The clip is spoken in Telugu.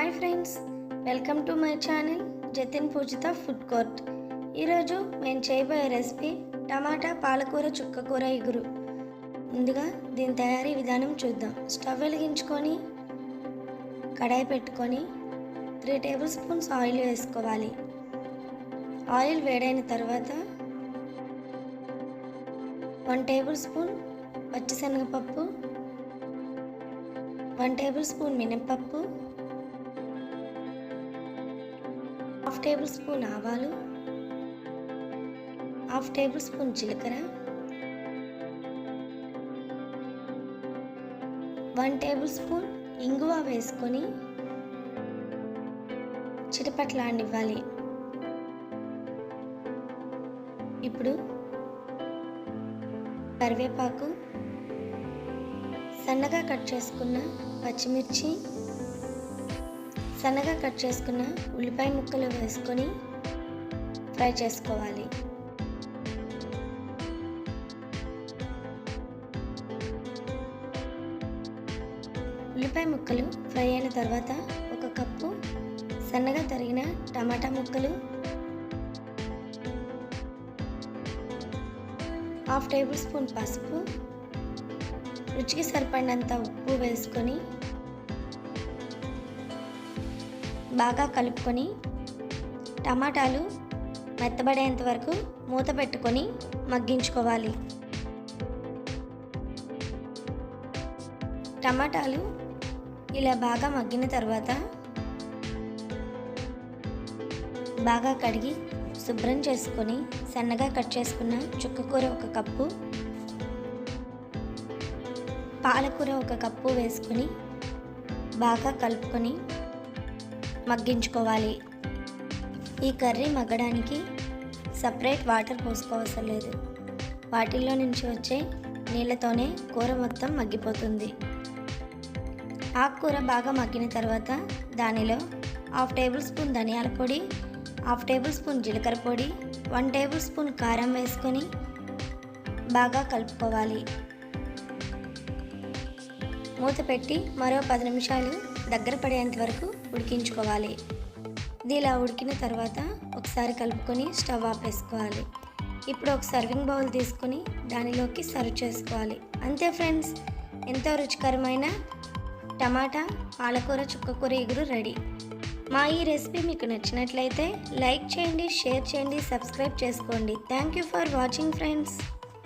Hi friends welcome to my channel Jatin Poojitha food court. ఈరోజు మేము చేయబోయే రెసిపీ టమాటా పాలకూర చుక్కకూర ఇగురు. ముందుగా దీని తయారీ విధానం చూద్దాం. స్టవ్ వెలిగించుకొని కడాయి పెట్టుకొని త్రీ టేబుల్ స్పూన్స్ ఆయిల్ వేసుకోవాలి. ఆయిల్ వేడైన తర్వాత వన్ టేబుల్ స్పూన్ పచ్చిశనగపప్పు వన్ టేబుల్ స్పూన్ మినప్పప్పు హాఫ్ టేబుల్ స్పూన్ ఆవాలు హాఫ్ టేబుల్ స్పూన్ జీలకర్ర వన్ టేబుల్ స్పూన్ ఇంగువ వేసుకొని చిటపట్లాడివ్వాలి ఇప్పుడు కరివేపాకు సన్నగా కట్ చేసుకున్న పచ్చిమిర్చి సన్నగా కట్ చేసుకున్న ఉల్లిపాయ ముక్కలు వేసుకొని ఫ్రై చేసుకోవాలి. ఉల్లిపాయ ముక్కలు ఫ్రై అయిన తర్వాత ఒక కప్పు సన్నగా తరిగిన టమాటా ముక్కలు హాఫ్ టేబుల్ స్పూన్ పసుపు రుచికి సరిపడినంత ఉప్పు వేసుకొని బాగా కలుపుకొని టమాటాలు మెత్తబడేంత వరకు మూత పెట్టుకొని మగ్గించుకోవాలి. టమాటాలు ఇలా బాగా మగ్గిన తర్వాత బాగా కడిగి శుభ్రం చేసుకొని సన్నగా కట్ చేసుకున్న చుక్కకూర ఒక కప్పు పాలకూర ఒక కప్పు వేసుకొని బాగా కలుపుకొని మగ్గించుకోవాలి. ఈ కర్రీ మగ్గడానికి సపరేట్ వాటర్ పోసుకోవసరం లేదు. వాటిల్లో నుంచి వచ్చే నీళ్ళతోనే కూర మొత్తం మగ్గిపోతుంది. ఆకుకూర బాగా మగ్గిన తర్వాత దానిలో హాఫ్ టేబుల్ స్పూన్ ధనియాల పొడి హాఫ్ టేబుల్ స్పూన్ జీలకర్ర పొడి వన్ టేబుల్ స్పూన్ కారం వేసుకొని బాగా కలుపుకోవాలి. మూత పెట్టి మరో పది నిమిషాలు దగ్గర పడేంత వరకు ఉడికించుకోవాలి. ఇది ఇలా ఉడికిన తర్వాత ఒకసారి కలుపుకొని స్టవ్ ఆపేసుకోవాలి ఇప్పుడు ఒక సర్వింగ్ బౌల్ తీసుకొని దానిలోకి సర్వ్ చేసుకోవాలి. అంతే ఫ్రెండ్స్ ఎంతో రుచికరమైన టమాటా పాలకూర చుక్కకూర ఎగురు రెడీ. మా ఈ రెసిపీ మీకు నచ్చినట్లయితే లైక్ చేయండి షేర్ చేయండి సబ్స్క్రైబ్ చేసుకోండి. Thank you for watching friends.